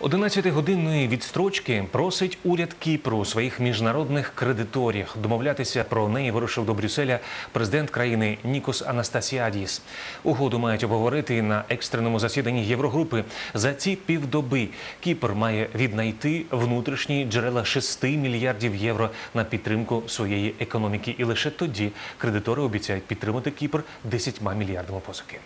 11-годинної відстрочки просить уряд Кіпру своїх міжнародних кредиторів. Домовлятися про неї вирушив до Брюсселя президент країни Нікос Анастасіадіс. Угоду мають обговорити на екстреному засіданні Єврогрупи. За ці півдоби Кіпр має віднайти внутрішні джерела 6 мільярдів євро на підтримку своєї економіки. І лише тоді кредитори обіцяють підтримати Кіпр 10 мільярдами позики.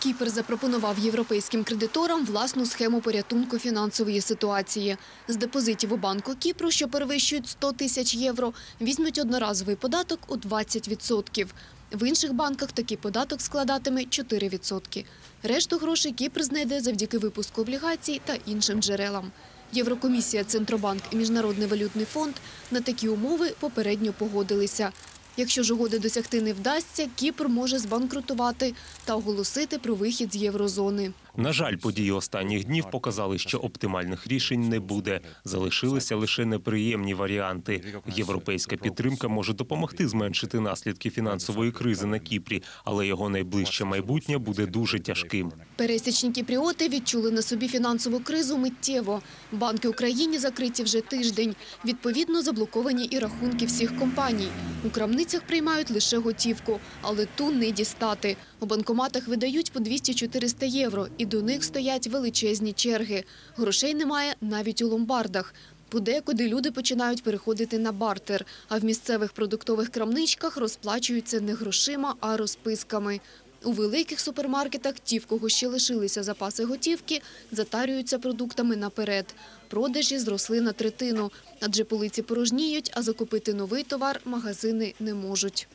Кіпр запропонував європейським кредиторам власну схему порятунку фінансової ситуації. З депозитів у банку Кіпру, що перевищують 100 тисяч євро, візьмуть одноразовий податок у 20%. В інших банках такий податок складатиме 4%. Решту грошей Кіпр знайде завдяки випуску облігацій та іншим джерелам. Єврокомісія, Центробанк і Міжнародний валютний фонд на такі умови попередньо погодилися. Якщо ж угоди досягти не вдасться, Кіпр може збанкрутувати та оголосити про вихід з єврозони. На жаль, події останніх днів показали, що оптимальних рішень не буде. Залишилися лише неприємні варіанти. Європейська підтримка може допомогти зменшити наслідки фінансової кризи на Кіпрі, але його найближче майбутнє буде дуже тяжким. Пересічні кіпріоти відчули на собі фінансову кризу миттєво. Банки Україні закриті вже тиждень. Відповідно, заблоковані і рахунки всіх компаній. У крамницях приймають лише готівку, але ту не дістати. У банкоматах видають по 200-400 євро, і до них стоять величезні черги. Грошей немає навіть у ломбардах. Подекуди люди починають переходити на бартер, а в місцевих продуктових крамничках розплачуються не грошима, а розписками. У великих супермаркетах ті, в кого ще лишилися запаси готівки, затарюються продуктами наперед. Продажі зросли на третину, адже полиці порожніють, а закупити новий товар магазини не можуть.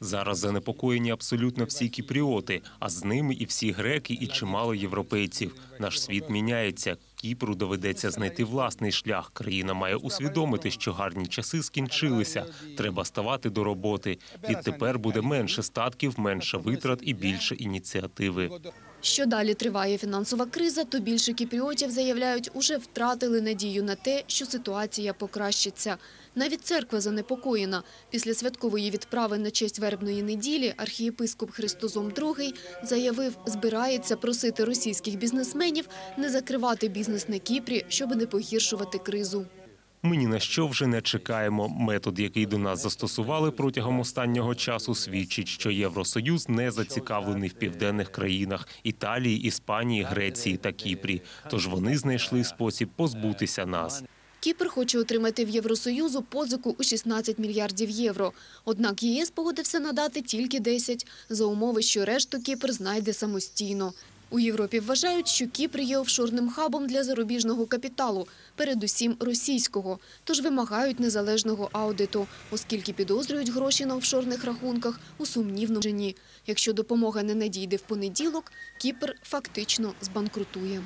Зараз занепокоєні абсолютно всі кіпріоти, а з ними і всі греки, і чимало європейців. Наш світ міняється. Кіпру доведеться знайти власний шлях. Країна має усвідомити, що гарні часи скінчилися. Треба ставати до роботи. Відтепер буде менше статків, менше витрат і більше ініціативи. Що далі триває фінансова криза, то більше кіпріотів заявляють, уже втратили надію на те, що ситуація покращиться. Навіть церква занепокоєна. Після святкової відправи на честь вербної неділі архієпископ Христозом II заявив, збирається просити російських бізнесменів не закривати бізнес на Кіпрі, щоб не погіршувати кризу. Ми ні на що вже не чекаємо. Метод, який до нас застосували протягом останнього часу, свідчить, що Євросоюз не зацікавлений в південних країнах Італії, Іспанії, Греції та Кіпрі. Тож вони знайшли спосіб позбутися нас. Кіпр хоче отримати в Євросоюзу позику у 16 мільярдів євро. Однак ЄС погодився надати тільки 10, за умови, що решту Кіпр знайде самостійно. У Європі вважають, що Кіпр є офшорним хабом для зарубіжного капіталу, передусім російського, тож вимагають незалежного аудиту, оскільки підозрюють гроші на офшорних рахунках у сумнівному жені. Якщо допомога не надійде в понеділок, Кіпр фактично збанкрутує.